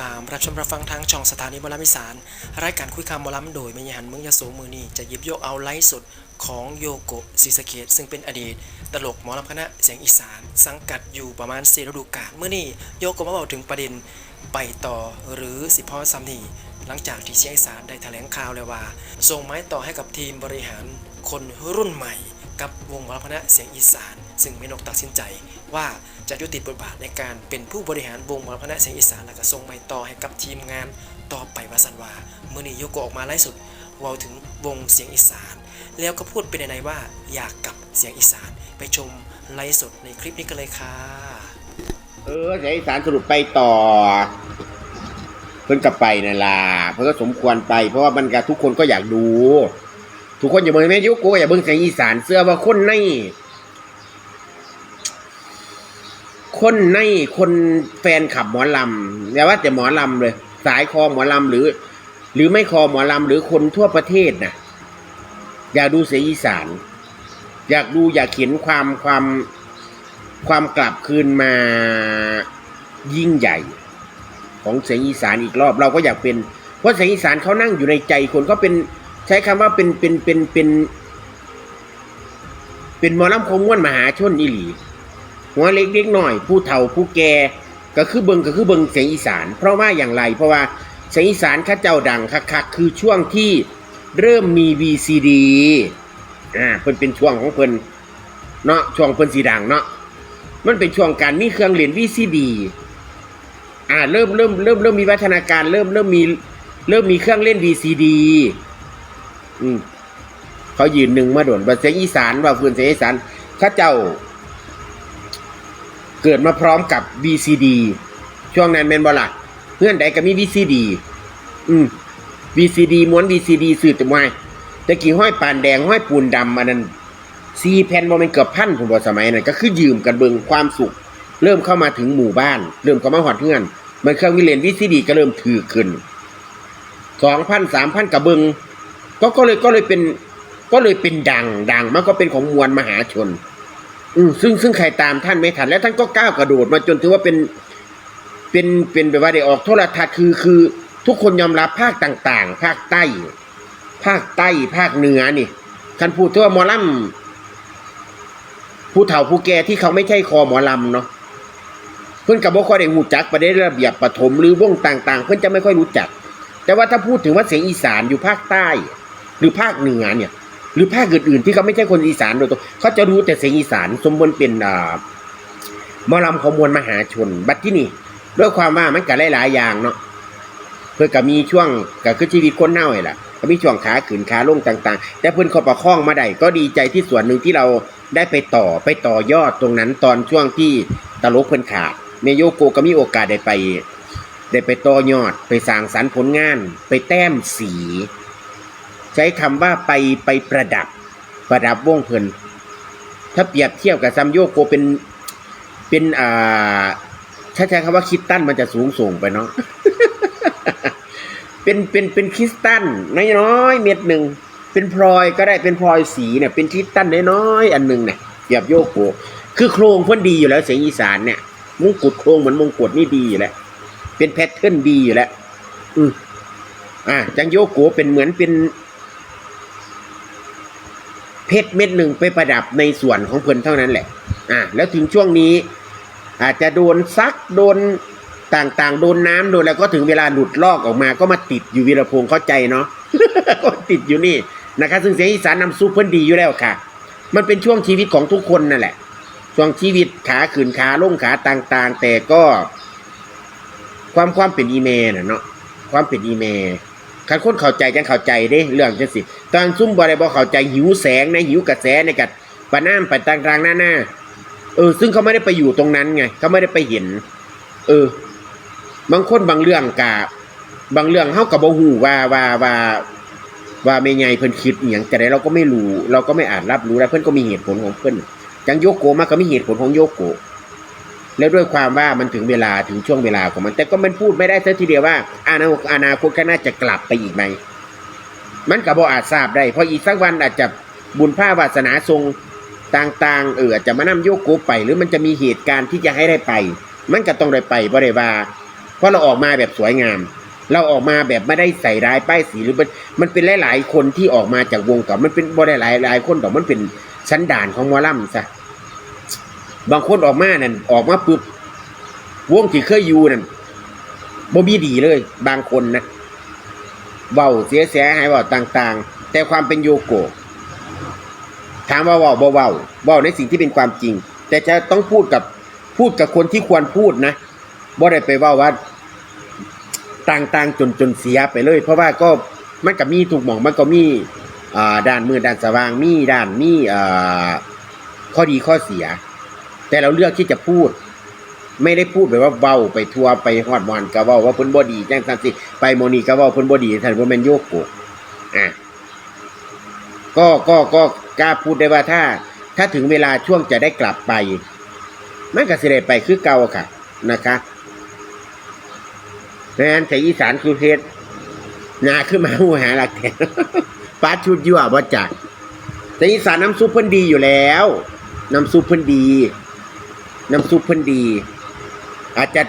ตามรับชมรับฟังทางช่องสถานีบอลมิสาร รายการคุยคำบอลมโดยเมยหันเมืองยโสมือนี้จะหยิบยกเอาไลฟ์สดของโยโกะศิสะเกตซึ่งเป็นอดีต ตลกหมอลำคณะเสียงอีสาน สังกัดอยู่ประมาณ4ฤดูกาลเมื่อนี้โยโกะมาบอกถึงประเด็นไปต่อหรือสิพ่อซัมนีหลังจากที่เสียงอีสานได้แถลงข่าวเลยว่า ส่งไม้ต่อให้กับทีมบริหารคนรุ่นใหม่ กับวงหมอลำคณะเสียงอีสาน ซึ่งเมนกตัดสินใจว่าจะยุติบทบาทในการเป็นผู้บริหารวงหมอลำคณะเสียงอีสานและก็ส่งไม้ต่อให้กับทีมงานต่อไปวาสันวาเมื่อนี้โยโกออกมาไล่สุดว่าถึงวงเสียงอีสาน แล้วก็พูดเป็นในว่าอยากกลับเสียงอีสานไปชมไลฟ์สดในคลิปนี้กันเลยค่ะ เออเสียงอีสานสรุปไปต่อ เพิ่นกลับไปนั่นล่ะเพิ่นก็สมควรไป เพราะว่ามันก็ทุกคนก็อยากดู ทุกคนอย่าเบิ่งแม่ยุกูก็อย่าเบิ่งเสียงอีสานเสื้อว่าคนใน คนในคนแฟนขับหมอลำอย่าว่าแต่หมอลำเลย สายคอหมอลำหรือ หรือไม่คอหมอลำหรือคนทั่วประเทศนะอยากดูเสียงอีสาน อยากดูอยากเห็นความความความกลับคืนมายิ่งใหญ่ ของเสียงอีสานอีกรอบ เราก็อยากเป็น เพราะเสียงอีสานเขานั่งอยู่ในใจคนก็เป็นใช้คำว่าเป็นเป็นเป็นเป็น เป็นหมอลำคมม้วนมหาชนอีหลี หัวเล็กเล็กหน่อย ผู้เฒ่าผู้แก่ก็คือเบิงก็คือเบิงเสียงอีสาน เพราะว่าอย่างไร เพราะว่าเสียงอีสานข้าเจ้าดังคักๆคือช่วงที่เริ่มมี VCD อ่าเพิ่นเป็นช่วงของเพิ่นเนาะช่วงเพิ่นสีดังเนาะมันเป็นช่วงการมีเครื่องเล่น VCD อ่าเริ่มเริ่มเริ่มเริ่มมีวัฒนาการเริ่มเริ่มมีเริ่มมีเครื่องเล่น VCD อืมเขายืนหนึ่งมาโดนว่าเสียงอีสานว่าฟืนเสียงอีสานข้าเจ้า เกิดมาพร้อมกับ VCD ช่วงนั้นเป็นบลักเพื่อนใดก็มี VCD อืม VCD ม้วน VCD สื่อแต่ไม่แต่กี่ห้อยปานแดงห้อยปูนดำอันนั้นซีแผ่นบ่แมันเกือบพันผมบอกสมัยนั้นก็คือยืมกันเบิงความสุข เริ่มเข้ามาถึงหมู่บ้าน เริ่มเข้ามาหอดเพื่อนมันเครื่องวิเลนวิซีดีก็เริ่มถือขึ้นสองพันสามพันกับเบิงก็ก็เลยก็เลยเป็น ก็เลยเป็นดังดังมันก็เป็นของมวลมหาชน อืมซึ่งซึ่งใครตามท่านไม่ทัน แล้วท่านก็ก้าวกระโดดมาจนถือว่าเป็นเป็นเป็นแบบว่าได้ออกโทรทัศน์คือคือทุกคนยอมรับภาคต่างๆ ภาคใต้ ภาคใต้ ภาคเหนือนี่คันพูดถึงว่าหมอลำผู้เฒ่าผู้แก่ที่เขาไม่ใช่คอหมอลำเนาะเพื่อนกับบ่ค่อยได้หูจักประเด็นระเบียบปฐมหรือวงต่าง ๆ เพื่อนจะไม่ค่อยรู้จัก แต่ว่าถ้าพูดถึงว่าเสียงอีสานอยู่ภาคใต้ หรือภาคเหนือเนี่ย หรือภาคอื่นๆที่เขาไม่ใช่คนอีสานโดยตรงเขาจะรู้แต่เสียงอีสานสมบูรณ์เป็นอ่ามอลำของมวลมหาชน บัดที่นี่ด้วยความว่ามันก็หลายๆอย่างเนาะเพื่อก็มีช่วงก็คือชีวิตคนเน่าไอ้ล่ะก็มีช่วงขาขึ้นขาลงต่างๆ แต่เพื่อนเขาประคองมาได้ก็ดีใจที่ส่วนหนึ่งที่เราได้ไปต่อไปต่อยอดตรงนั้นตอนช่วงที่ตลกเพิ่อนขาดเมโยโกก็มีโอกาสได้ไป ได้ไปต่อยอด ไปสร้างสรรค์ผลงาน ไปแต้มสี ใช้คำว่าไปไปประดับ ประดับวงเพลินถ้าเปรียบเทียบกับซัมโยโกเป็นเป็นอ่าถ้าใช้คำว่าคิดตันมันจะสูงส่งไปเนาะเป็นเป็นเป็นคริสตัลน้อยๆเม็ดหนึ่งเป็นพลอยก็ได้เป็นพลอยสีเนี่ย เป็นคริสตัลน้อยๆอันหนึ่งเนี่ยเกียบโยโกะคือโครงเพิ่นดีอยู่แล้วเสียงอีสานเนี่ยมงกุฎโครงเหมือนมงกุฎนี่ดีอยู่แล้วเป็นแพทเทิร์นดีอยู่แล้วอืมอ่าจังโยกโกเป็นเหมือนเป็น เพชรเม็ดหนึ่งไปประดับในส่วนของเพิ่นเท่านั้นแหละ อ่า แล้วถึงช่วงนี้ อาจจะโดนซักโดนต่างๆ โดนน้ำโดนแล้วก็ถึงเวลาหลุดลอกออกมาก็มาติดอยู่วีรพงศ์เข้าใจเนาะก็ติดอยู่นี่นะครับซึ่งเสียงอีสานนำซุปเพิ่นดีอยู่แล้วค่ะ มันเป็นช่วงชีวิตของทุกคนนั่นแหละ ช่วงชีวิตขาขึ้นขาล่งขาต่างๆ แต่ก็ ความความเป็นอีเมลน่ะเนาะความเป็นอีเมล คันคนเข้าใจจังเข้าใจเด้เรื่องจังสิตอนซุ่มบ่ได้บ่เข้าใจหิวแสงในะหิวกระแสในกัดปะน้ำไปต่างๆหน้าๆเออ ซึ่งเขาไม่ได้ไปอยู่ตรงนั้นไงเขาไม่ได้ไปเห็น เออ บางคนบางเรื่องกะบางเรื่องเฮากับบ่ฮู้ว่าว่าว่าว่าแม่ใหญ่เพิ่นคิดอหยังแต่ใดเราก็ไม่รู้ เราก็ไม่อาจรับรู้ได้เพิ่นก็มีเหตุผลของเพิ่นจังโยโกะมาก็มีเหตุผลของโยโกะ แล้วด้วยความว่ามันถึงเวลาถึงช่วงเวลาของมัน แต่ก็มันพูดไม่ได้ซะทีเดียวว่าอนาคตอนาคตข้างหน้าจะกลับไปอีกไหมมันก็บ่อาจทราบได้เพราะอีกสักวันอาจจะบุญภาวาสนาทรงต่างๆ เอออาจจะมานำโยโกะไป หรือมันจะมีเหตุการณ์ที่จะให้ได้ไป มันก็ต้องได้ไปบ่ได้ว่าเพราะเราออกมาแบบสวยงาม เราออกมาแบบไม่ได้ใส่ร้ายป้ายสีหรือมันมันเป็นหลายๆคนที่ออกมาจากวงเก่ามันเป็นบ่ได้หลายหลายคนแต่มันเป็นสันด่านของหมอลำซะ บางคนออกมานั่นออกมาปุ๊บวงที่เคยอยู่นั่นบ่มีดีเลย บางคนนะเบาเสียเสียหายเบาต่าง ๆ แต่ความเป็นโยโกะถามว่าเบาบ่เบาเบาในสิ่งที่เป็นความจริง แต่จะต้องพูดกับพูดกับคนที่ควรพูดนะบ่ได้ไปเว่าว่าต่างๆจนจนเสียไปเลย เพราะว่าก็มันก็มีถูกหมองมันก็มีด้านมือด้านสว่างมีด้านมีข้อดีข้อเสีย แต่เราเลือกที่จะพูด ไม่ได้พูดแบบว่าเบาไปทัวร์ไปฮอดมอนก็เว้าว่าเพิ่นบ่ดีแจังซั่นสิไปโมนีก็เว้าเพิ่นบ่ดีท่านบ่แม่นโยกโกอะก็ก็ก็กล้าพูดได้ว่าถ้า ถ้าถึงเวลาช่วงจะได้กลับไปมันก็สิได้ไปคือเก่าค่ะ นะคะแฟนแต่อีสานคือเพชรนาขึ้นมาหูหาหลักแทนปาชุดยั่วบ่จักแต่อีสานน้ำซุปเพิ่นดีอยู่แล้ว น้ำซุปเพิ่นดี น้ำซุปเพิ่นดี อาจจะ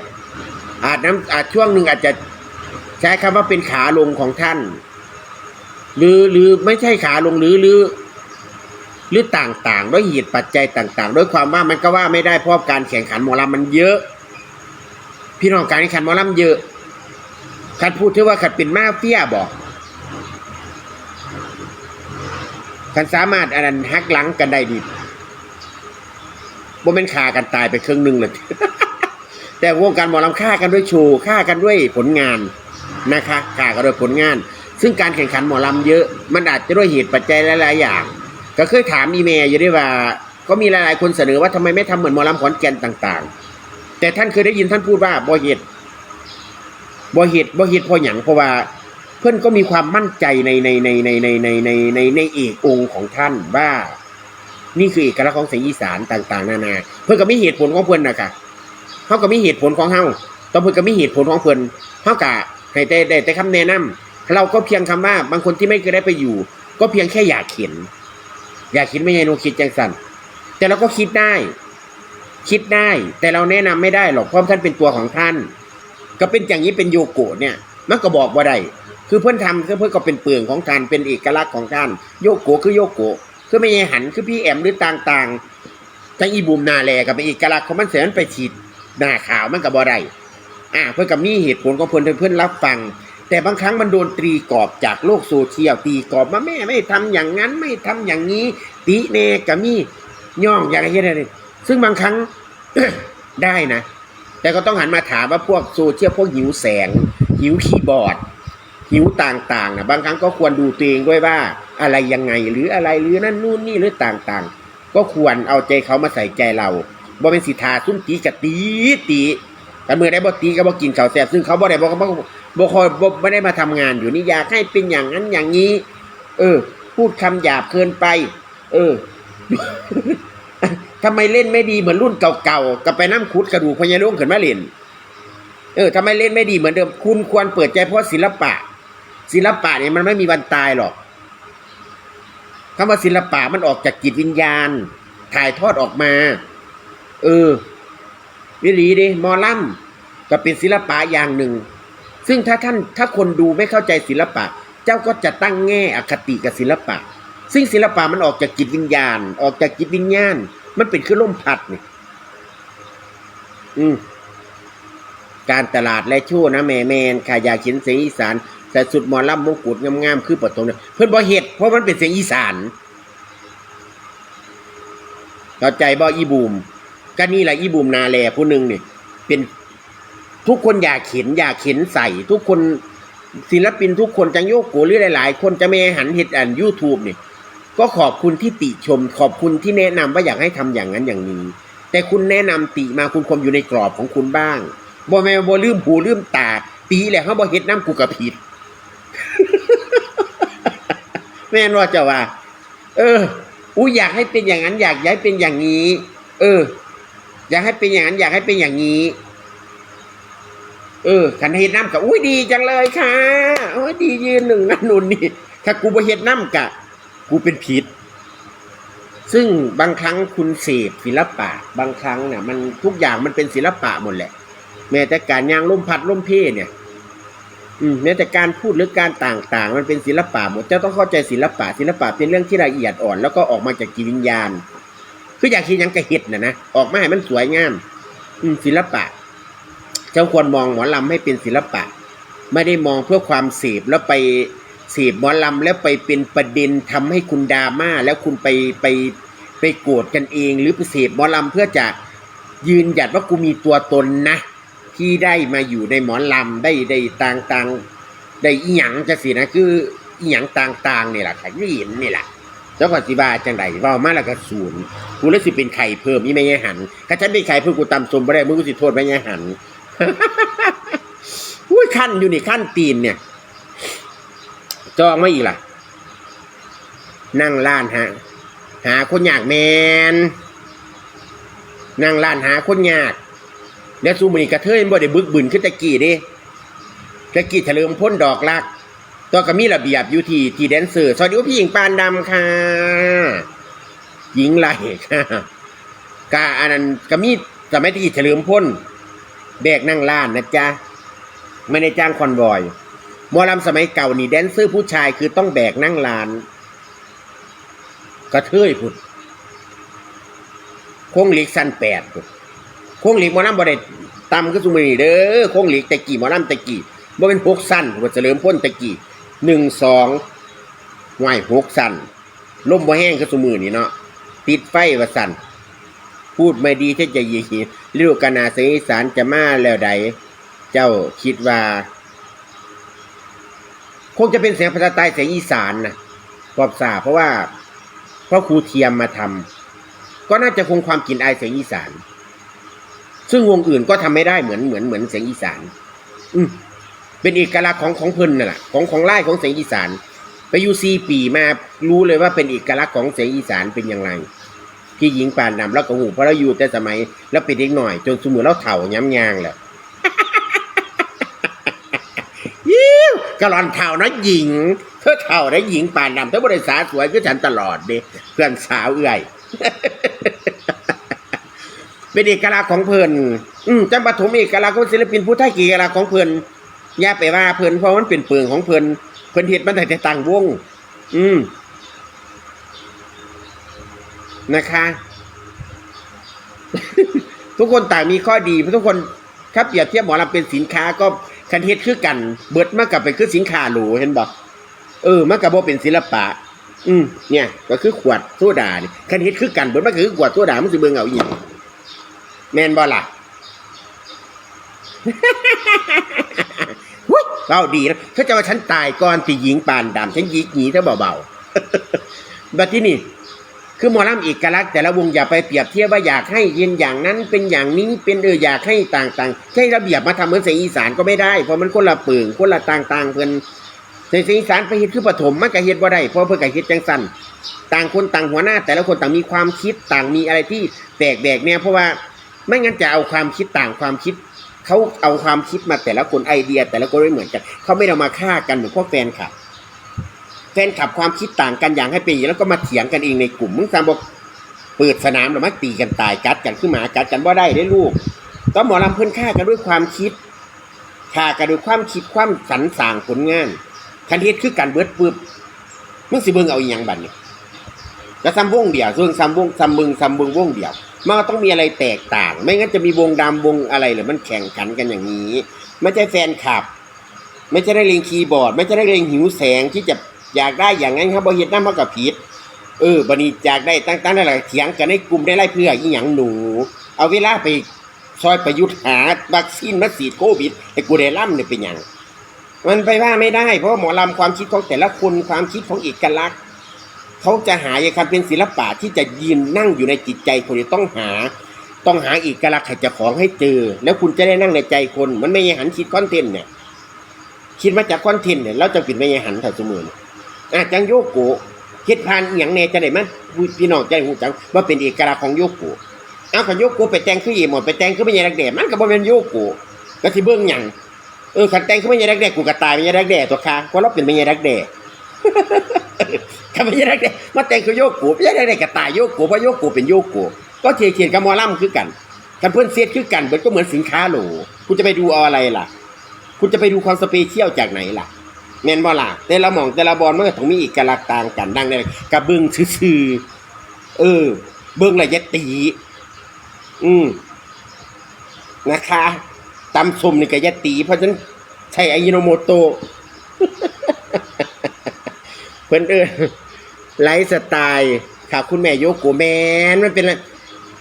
อาจน้ำอาจช่วงหนึ่งอาจจะใช้คำว่าเป็นขาลงของท่าน หรือหรือไม่ใช่ขาลงหรือหรือ หรือต่างๆ ด้วยเหตุปัจจัยต่างๆ ด้วยความว่ามันก็ว่าไม่ได้เพราะการแข่งขันหมอลำมันเยอะ พี่น้องการแข่งขันหมอลำเยอะคันพูดที่ว่าขัดเป็นมาเฟียบอกคันสามารถอันนั้นหักหลังกันได้ดี บ่แม่นฆ่ากันตายไปครึ่งหนึ่งเลย แต่วงการหมอลำฆ่ากันด้วยโชว์ฆ่ากันด้วยผลงานนะคะฆ่ากันด้วยผลงาน ซึ่งการแข่งขันหมอลำเยอะ มันอาจจะด้วยเหตุปัจจัยหลายๆอย่าง ก็เคยถามอีเมย์อยู่ด้วยว่า ก็มีหลายๆคนเสนอว่าทำไมไม่ทำเหมือนหมอลำขอนแก่นต่าง ๆ แต่ท่านเคยได้ยินท่านพูดว่าบ่เหตุบ่เหตุบ่เหตุพราะหยังเพราะว่าเพื่อนก็มีความมั่นใจในในในในในในในในในเอกองค์ของท่านว่า นี่คือเอกลักษณ์ของเสียงอีสานต่าง ๆ นานา เพื่อนก็มีเหตุผลของเพื่อนนะคะเขาก็มีเหตุผลของเฮาต้องเพื่อนก็มีเหตุผลของเพื่อนเฮากะให้ได้ได้แต่คำแนะนำเราก็เพียงคำว่าบางคนที่ไม่เคยได้ไปอยู่ ก็เพียงแค่อยากเขียน อยากคิดไม่ใช่โนคิดจังสันแต่เราก็คิดได้ คิดได้ แต่เราแนะนำไม่ได้หรอกเพราะท่านเป็นตัวของท่าน ก็เป็นอย่างนี้เป็นโยโกะเนี่ย มันก็บอกว่าได้คือเพื่อนทำเพื่อนก็เป็นเปลืองของท่านเป็นเอกลักษณ์ของท่านโยโกะคือโยโกะ คือไม่ใช่หันคือพี่แอมหรือต่างๆทั้งอีบูมนาแลกับเป็นเอกลักษณ์ของมันเสียมันไปฉีดหน้าขาวมันก็บ่ได้อ่าเพื่อนก็มีเหตุผลของเพื่อนเพื่อนรับฟัง แต่บางครั้งมันโดนตรีกรอบจากโลกโซเชียลตีกรอบมาแม่ไม่ทำอย่างนั้นไม่ทำอย่างนี้ติเนกะมีย่องอย่างไรอะไรซึ่งบางครั้งได้นะ แต่ก็ต้องหันมาถามว่าพวกโซเชียลพวกหิวแสงหิวคีย์บอร์ด หิวต่างๆนะบางครั้งก็ควรดูตัวเองด้วยว่าอะไรยังไงหรืออะไรหรือนั่นนู่นนี่หรือต่างๆ ก็ควรเอาใจเขามาใส่ใจเราบ่เป็นสิทาซุ่มตีกะตีตีแต่เมื่อได้บ่ตีก็บ่กินข้าวแซ่บซึ่งเขาบ่ได้บ่บ่บ่คอยบ่ไม่ได้มาทำงานอยู่นี่อยากให้เป็นอย่างนั้นอย่างนี้ เออ พูดคำหยาบเกินไป เออทำไมเล่นไม่ดีเหมือนรุ่นเก่าๆกับไปน้ำขุดกระดูกพญานุ่งขึ้นมาเล่นเออทำไมเล่นไม่ดีเหมือนเดิม คุณควรเปิดใจเพราะศิลปะ ศิลปะเนี่ยมันไม่มีวันตายหรอกคำว่าศิลปะมันออกจากจิตวิญญาณ ถ่ายทอดออกมา เออวิลีดิมอลัมก็เป็นศิลปะอย่างหนึ่ง ซึ่งถ้าท่านถ้าคนดูไม่เข้าใจศิลปะ เจ้าก็จะตั้งแง่อคติกับศิลปะ ซึ่งศิลปะมันออกจากจิตวิญญาณ ออกจากจิตวิญญาณ มันเป็นคือลมพัดนี่อืมการตลาดและโชว์นะแม่แมนขายาเขียนเสียงอีสาน ใส่สุดหมอลำมงกุฎงามๆคือปฐมเนี่ยเพื่อนบ่เฮ็ดเพราะมันเป็นเสียงอีสานเข้าใจบ่อีบูมก็นี่แหละอีบูมนาแลผู้หนึ่งเนี่ยเป็นทุกคนอยากเข็นอยากเข็นใส่ ทุกคนศิลปินทุกคนจังโยกโกหรือหลายๆ คนจะไม่หันเห็ดอันยูทูบเนี่ยก็ขอบคุณที่ติชม ขอบคุณที่แนะนำว่าอยากให้ทำอย่างนั้นอย่างนี้ แต่คุณแนะนำติมาคุณควมอยู่ในกรอบของคุณบ้างบ่แม่บ่ลืมหูลืมตา ตีแหละเขาบ่เฮ็ดน้ำกูกระผิด แม่นว่าเจ้าว่า เอออู้อยากให้เป็นอย่างนั้น อยากย้ายเป็นอย่างนี้ เออ อยากให้เป็นอย่างนั้น อยากให้เป็นอย่างนี้ เออขันเฮ็ดน้ำกับอุ้ยดีจังเลยค่ะโอ้ยดียืนหนึ่งนั่นนู่นนี่ถ้ากูบ่เฮ็ดน้ำกะ กูเป็นผิดซึ่งบางครั้งคุณเสพศิลปะ บางครั้งเนี่ยมันทุกอย่างมันเป็นศิลปะหมดแหละ แม้แต่การย่างล่มพัดล่มเพเนี่ย แม้แต่การพูดหรือการต่างๆ มันเป็นศิลปะหมดเจ้าต้องเข้าใจศิลปะศิลปะเป็นเรื่องที่ละเอียดอ่อน แล้วก็ออกมาจากจิตวิญญาณ คืออยากคิดยังกระเห็ดนะนะออกมาให้มันสวยงามอืมศิลปะ เจ้าควรมองหมอลำให้เป็นศิลปะ ไม่ได้มองเพื่อความเสพแล้วไปเสพหมอลำแล้วไปเป็นประเด็นทำให้คุณดราม่าแล้วคุณไปไปไปโกรธกันเอง หรือไปเสพหมอลำเพื่อจะยืนหยัดว่ากูมีตัวตนนะ ที่ได้มาอยู่ในหมอนลำได้ได้ต่างต่างๆได้อีหยังจะสินะคืออีหยังต่างๆนี่แหละค่ะยี่เห็นนี่แหละเจ้าปฏิบาจังไดเว่ามาแล้วก็ศูนย์กูเลยสิเป็นไข่เพิ่มอีไม่ยหันถ้าฉันเป็นไข่เพิ่มกูตำสมบ่ได้มึงกูสิโทษไม่ยหันอุ้ยขั้นอยู่นี่ขั้นตีนเนี่ย จองมาอีกล่ะ นั่งล้านหาหาคนยากแมนนั่งล้านหาคนยาก แล้วซูมือนี่กระเทยมันบ่ได้บึกบึนขึ้นตะกี้เด้ตะกี้เฉลิมพ้นดอกลักตัวก็มีระเบียบอยู่ที่ที่แดนเซอร์สวัสดีว่าพี่หญิงปานดำค่ะหญิงไรค่ะกาอันนั้นก็มีสมัยที่เฉลิมพ้นแบกนั่งล้านนะจ๊ะไม่ได้จ้างคอนวอยมอลำสมัยเก่านี่แดนเซอร์ผู้ชายคือต้องแบกนั่งลาน กระเทยพุดโค้งเหล็กสั้นแปดพุด โค้งหล็กหมอลำบ่ได้ตำก็สุมือนี่เด้อโค้งหล็กตะกี้หมอลำตะกี้บ่เป็นหกสั้นบ่เฉลิมพ้นตะกี้หนึ่งสองไหวหกสั้นล่มบ่แห้งก็สุมือนี่เนาะติดไฟว่าสั้นพูดไม่ดีที่จะยีฤดูกาลนาเสียงอีสานจะมาแล้วใด เจ้าคิดว่า คงจะเป็นเสียงภาษาใต้เสียงอีสานนะปอบสาเพราะว่าพราะครูเทียมมาทำก็น่าจะคงความกลิ่นอายเสียงอีสาน ซึ่งวงอื่นก็ทำไม่ได้เหมือนเหมือนเหมือนเสียงอีสาน อืมเป็นเอกลักษณ์ของของเพิ่นน่ะแหละของของไล่ของเสียงอีสาน ไปอยู่ซีปีมารู้เลยว่าเป็นเอกลักษณ์ของเสียงอีสานเป็นอย่างไรพี่หญิงปานนำแล้วก็หูเพราะเราอยู่แต่สมัยแล้วเป็นเด็กหน่อย จนสมือเราเถ่าย้ำยางแหละยิ้วกะหลอนเท่านะหญิงเธอเท่านะหญิงป่านดำเธอบริษาสวยคือฉันตลอดเด้เพื่อนสาวเอื่อย เป็นเอกลักษณ์ของเพิ่นอืมจำปฐมเอกลักษณ์ของศิลปินผู้ไทยเอกลักษณ์ของเพิ่นอย่าไปว่าเพิ่นเพราะมันเป็นเปลืองของเพิ่นเพิ่นเฮ็ดมันแต่แต่ต่างวง อืมนะคะ ทุกคนต่างมีข้อดีทุกคนถ้าเปรียบเทียบหมอลำเป็นสินค้าก็คันเฮ็ดคือกัน เบิดมากกับไปคือสินค้าหรูเห็นบ่เออมันกับบ่เป็นศิลปะ อืมเนี่ย ก็คือขวดโซดานี่คันเฮ็ดคือกันเบิดมันก็คือขวดโซดามันสิเบิ่งเอาอีหยัง แม่นบ่ล่ะหุ้ยเบาดีนะถ้าจะว่าฉันตายก่อนสิหญิงปานดำฉันหยิกหนีเธอเบาๆบัดที่นี่ คือหมอลำเอกลักษณ์แต่ละวงอย่าไปเปรียบเทียบว่าอยากให้เย็นอย่างนั้นเป็นอย่างนี้เป็นเอออยากให้ต่างๆใช้ระเบียบมาทำเหมือนเสียงอีสานก็ไม่ได้เพราะมันคนละเปิงคนละต่างๆเพิ่นเสียงอีสานไปเฮ็ดคือปฐมมันก็เฮ็ดบ่ได้เพราะเพิ่นก็เฮ็ดจังซั่นต่างคนต่างหัวหน้า แต่ละคนต่างมีความคิดต่างมีอะไรที่แปลกแบกเนี่ยเพราะว่า ไม่งั้นจะเอาความคิดต่างความคิดเขาเอาความคิดมาแต่ละคนไอเดีย แต่ละคนไม่เหมือนกันเขาไม่ได้เอามาฆ่ากันเหมือนพวกแฟนคลับ แฟนขับความคิดต่างกันอย่างให้เป็นแล้วก็มาเถียงกันเองในกลุ่มมึงตามบอกเปิดสนามหรือมาตีกันตายกัดกันขึ้นมากัดกันว่าได้ได้ลูกต้องหมอลำเพิ่นฆ่ากันด้วยความคิดฆ่ากันด้วยความคิดความสรรสางผลงานคันเฮ็ดคือกันเบิดปึ๊บมึงสิเบิ่งเอาอีหยังบัดนี่ก็ซ้ำวงเดียวส่วนซ้ำวงซ้ำมึงซ้ำมึงวงเดียว มันก็ต้องมีอะไรแตกต่าง ไม่งั้นจะมีวงดำวงอะไรหรือมันแข่งขันกันอย่างนี้ ไม่ใช่แฟนคลับ ไม่ใช่ได้เล่นคีย์บอร์ด ไม่ใช่ได้เล่นหิวแสงที่จะอยากได้อย่างนั้นครับบ่เฮ็ดน้ำเขากับผิดเออบัดนี้อยากได้ตั้งๆนั่แหละเถียงกันในกลุ่มได้ไล่เพื่ออีหยังหนู เอาเวลาไปซอยประยุทธ์หาวัคซีนมาฉีดโควิดไอ้กูได้ล่ำเนี่ยเป็นหยังมันไปว่าไม่ได้ เพราะหมอลำความคิดของแต่ละคนความคิดของเอกลักษณ์ เขาจะหาอย่างคำเป็นศิลปะที่จะยืนนั่งอยู่ในจิตใจคนนี้ต้องหา ต้องหาเอกลักษณ์ให้เจ้าของให้เจอ แล้วคุณจะได้นั่งในใจคน มันไม่ใช่หันคิดคอนเทนต์เนี่ย คิดมาจากคอนเทนต์เนี่ยเราจะปิดไม่ใช่หันเท่าสมือนี่อาจังโยโกะเฮ็ดพานอย่างแน่จะได้มั้ยพี่น้องใจหูจังว่าเป็นเอกลักษณ์ของโยโกเอาขันโยโกไปแต่งคืออีหมดไปแต่งคือไม่ใช่รักแด่มันก็บ่เป็นโยโกะก็สิเบิ่งหยังเออขันแต่งคือไม่ใช่รักแด่กูก็ตายไม่ใช่รักแด่ตัวคาเพราะเราเป็นไม่ใช่รักแด่ ถ้าไม่ใช่รักแด่มาแต่งคือโยกกูไม่ใช่รักแด่ก็ตายโยกกูเพราะโยกกูเป็นโยกกูก็เทียเขียนกับมอลำคือกันกันเพื่อนเสียดคือกันเบิร์ดก็เหมือนสินค้าโหลคุณจะไปดูเอาอะไรล่ะ คุณจะไปดูความสเปเชียลจากไหนล่ะแมนบอล่ะแต่ละหมองแต่ละบอลมันก็ต้องมีอีกกลักษณ์ต่างกันดังนั้นกับเบิ้งซื่อเออ เบิ้งระยะตี อืมนะคะตำสมนี่ก็ยะตี เพราะฉะนั้นใช้อายิโนโมโตะ เพื่อนเออไลฟ์สไตล์ค่ะคุณแม่โยโกแมนมันเป็นไร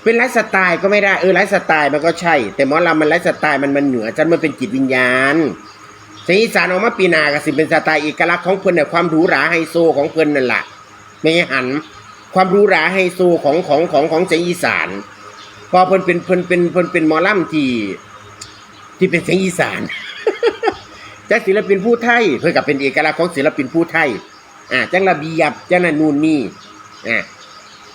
เป็นไลฟ์สไตล์ก็ไม่ได้เออไลฟ์สไตล์มันก็ใช่ แต่หมอลำมันไลฟ์สไตล์มันมันเหนือฉันมันเป็นจิตวิญญาณเสียงอีสานออกมาปีนาก็สิเป็นสไตล์เอกลักษณ์ของเพิ่นเนี่ยความหรูหราไฮโซของเพิ่นนั่นแหละไม่หัน ความหรูหราไฮโซของของของของเสียงอีสานพอเพิ่นเป็นเพิ่นเป็นเพิ่นเป็นหมอลำที่ที่เป็นเสียงอีสานจากศิลปินผู้ไทยเพื่อกับเป็นเอกลักษณ์ของศิลปินผู้ไทย อ่าจังระเบียบจังนันนูนนี่อ่า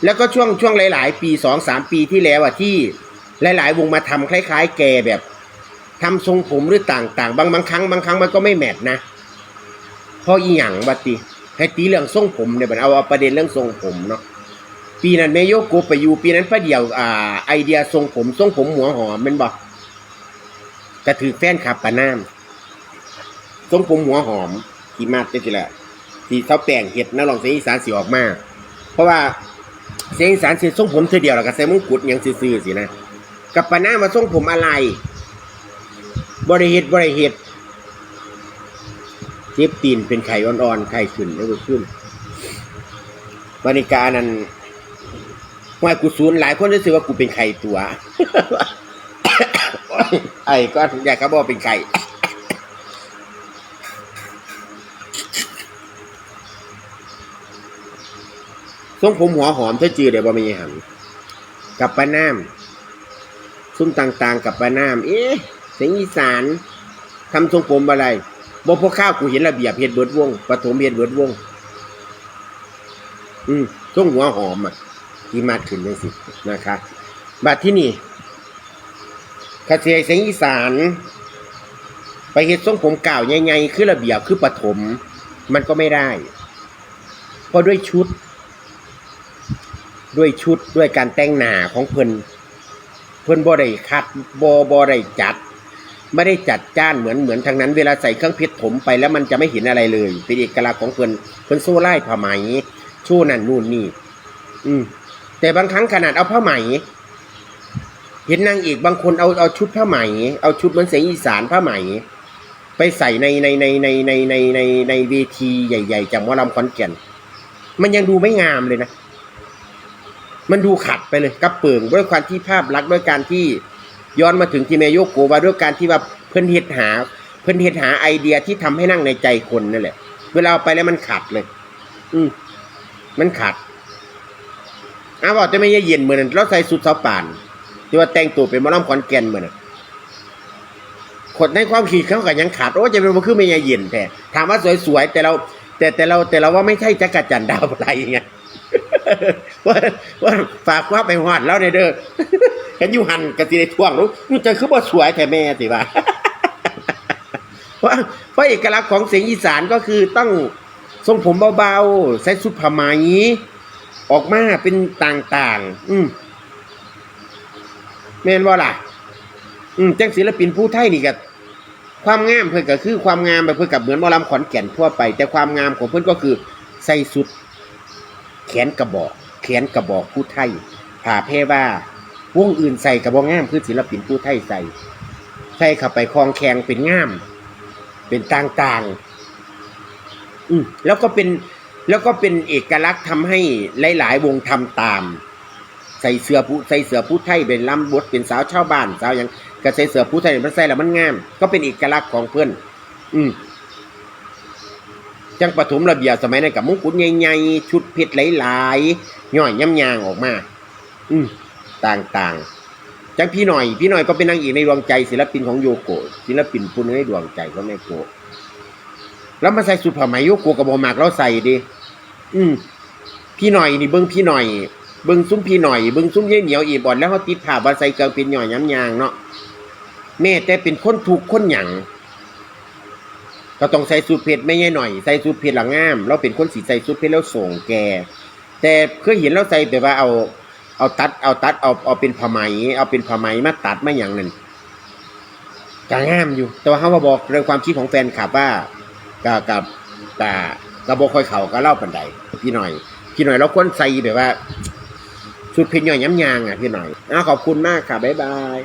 แล้วก็ช่วงช่วงหลาย ๆ ปีสองสามปีที่แล้วอะที่หลาย ๆ วงมาทำคล้าย ๆ แกแบบทำทรงผมหรือต่างๆ บางบางครั้งบางครั้งมันก็ไม่แมทนะเพราะอีหยังบัดติให้ตีเรื่องทรงผมเนี่ยบัดเอาเอาประเด็นเรื่องทรงผมเนาะปีนั้นแม่โยกโกไปอยู่ปีนั้นป้าเดียวอ่าไอเดียทรงผมทรงผมหัวหอมมันบอกกระถือแฟนขับปะน้ำทรงผมหัวหอมขี่มาดเจ๊สิแหละ ที่เขาแปลงเห็ดนะลองเสียงอีสานสิออกมา เพราะว่าเสียงอีสานสิทรงผมเธอเดียวแล้วก็ใส่มงกุฎย่างซื่อๆสินะกับปะหน้ามาทรงผมอะไร บริเหตุบริเหตุเจ็บตีนเป็นไข่อ่อนๆไข่ขึ้นแล้วก็ขึ้นบริการนั้นว่ากูศูนย์หลายคนรู้สึกว่ากูเป็นไข่ตัว ไอ้ก็อยากเขาบอกเป็นไข่ ทรงผมหัวหอมเธอจือเดี๋ยวบ่มีหันกับปะน้ำซุ้มต่างๆ กับปะน้ำเอ๊ะเสียงอีสานทำทรงผมอะไรบ่พอข้าวกูเห็นระเบียบเฮ็ดเบิดวงปฐมเฮ็ดเบิดวง อืมทรงหัวหอมอะที่มาดขึ้นจังสินะคะบัดที่นี่คาเสียเสียงอีสาน ไปเฮ็ดทรงผมเก่าใหญ่ๆคือระเบียบคือปฐมมันก็ไม่ได้ เพราะด้วยชุด ด้วยชุดด้วยการแต่งหน้าของเพิ่นเพิ่นบ่ได้คัดบ่บ่ได้จัด ไม่ได้จัดจ้านเหมือนเหมือนทางนั้น เวลาใส่เครื่องเพชรถมไปแล้วมันจะไม่เห็นอะไรเลยเป็นเอกลักษณ์ของเพิ่นเพิ่นโซ่ไล่ผ้าไหมชว์นั่นนู่นนี่ อืมแต่บางครั้งขนาดเอาผ้าไหม เห็นนางเอกบางคนเอาเอาชุดผ้าไหม เอาชุดเหมือนเสียงอีสานผ้าไหม ไปใส่ในในในในในในในในเวทีใหญ่ ๆจากหมอลำขอนแก่นมันยังดูไม่งามเลยนะ มันดูขัดไปเลยกับเปิงด้วยความที่ภาพลักษณ์ด้วยการที่ย้อนมาถึงที่เมโยโกว่าด้วยการที่ว่าเพิ่อนเฮ็ดหา เพิ่อนเฮ็ดหาไอเดียที่ทำให้นั่งในใจคนนั่นแหละ เวลาไปแล้วมันขัดเลย อืมมันขัดอ้าวบอกจะไม่เย็นเหมือนเราใส่สุดเสาป่านที่ว่าแต่งตัวเป็นมอลำขอนแก่นเหมือนน่ะคนในความคิดเขาก็ยังขาดโอ้จะเป็นมันคือไม่เย็นแท้ถามว่าสวยๆแต่เรา แต่แต่เราแต่เราว่าไม่ใช่จักรจันดาวอะไรไง ว่าว่าฝากว่าไปหอดแล้วในเด้อกันอยู่หันกันสิได้ท่วงรู้นู่นจะคือบ่สวยแต่แม่สิว่าว่าเพราะเอกลักษณ์ของเสียงอีสานก็คือต้องทรงผมเบาๆใส่สุดผ้าไหมออกมาเป็นต่างๆ อืมแม่นบ่าล่ะ อืมจังศิลปินผู้ไทยนี่ก็ความงามเพิ่นก็คือความงามแบบเพิ่นกับเหมือนมอลำขอนแก่นทั่วไป แต่ความงามของเพิ่นก็คือใส่สุด แขนกระบอก แขนกระบอกผู้ไทยผ่าเพว่าวงอื่นใส่กระบอกง่ามคือศิลปินผู้ไทยใส่ใส่เข้าไปคลองแคงเป็นง่าม เป็นต่างๆอืมแล้วก็เป็นแล้วก็เป็นเอกลักษณ์ทำให้หลายๆ วงทำตาม ใส่เสื้อผู้ใส่เสื้อผู้ไทยเป็นลำบทเป็นสาวชาวบ้านสาวหยังก็ใส่เสื้อผู้ไทยมันใส่แล้วมันงาม ก็เป็นเอกลักษณ์ของเพื่อน อืม จังปฐมระเบียบสมัยนั้นกับมงกุฎใหญ่ๆชุดเพชรหลายๆย่อยย่ำยางออกมา อืมต่างๆ จังพี่หน่อย พี่หน่อยก็เป็นนางเอกในดวงใจศิลปินของโยโกะศิลปินผู้หนึงในดวงใจของแม่โกะแล้วมาใส่สุดผ้าไหมโยโกะกับบมากเราใส่ดิอืมพี่หน่อยนี่เบิ้งพี่หน่อยเบิ้งซุ้มพี่หน่อยเบิ้งซุ้มเยี่ยเหนียวอีบอดแล้วเขาติดผ้าบาใส่เกลือเป็นหน่อยย้ำยางเนาะแม่แต่เป็นคนถูกข์คนหยัง เราต้องใส่สูตรเพชรไม่ใช่หน่อย ใส่สูตรเพชรหลังงาม เราเป็นคนสีใส่สูตรเพชรแล้วส่งแกแต่เคยเห็นเราใส่แบบว่าเอา เอาตัด เอาตัด เอาเอาเป็นผ้าไหม เอาเป็นผ้าไหมมาตัดไม่อย่างนั้นกางามอยู่ แต่ว่าเขามาบอกเรื่องความคิดของแฟนขับว่ากับกับแต่กระบอกคอยเข่าก็เล่าปันใดพี่หน่อย พี่หน่อยเราควรใส่แบบว่าสุดเพียงหน่อยย้ำยางอะพี่หน่อยอ้าขอบคุณมากค่ะบ๊ายบาย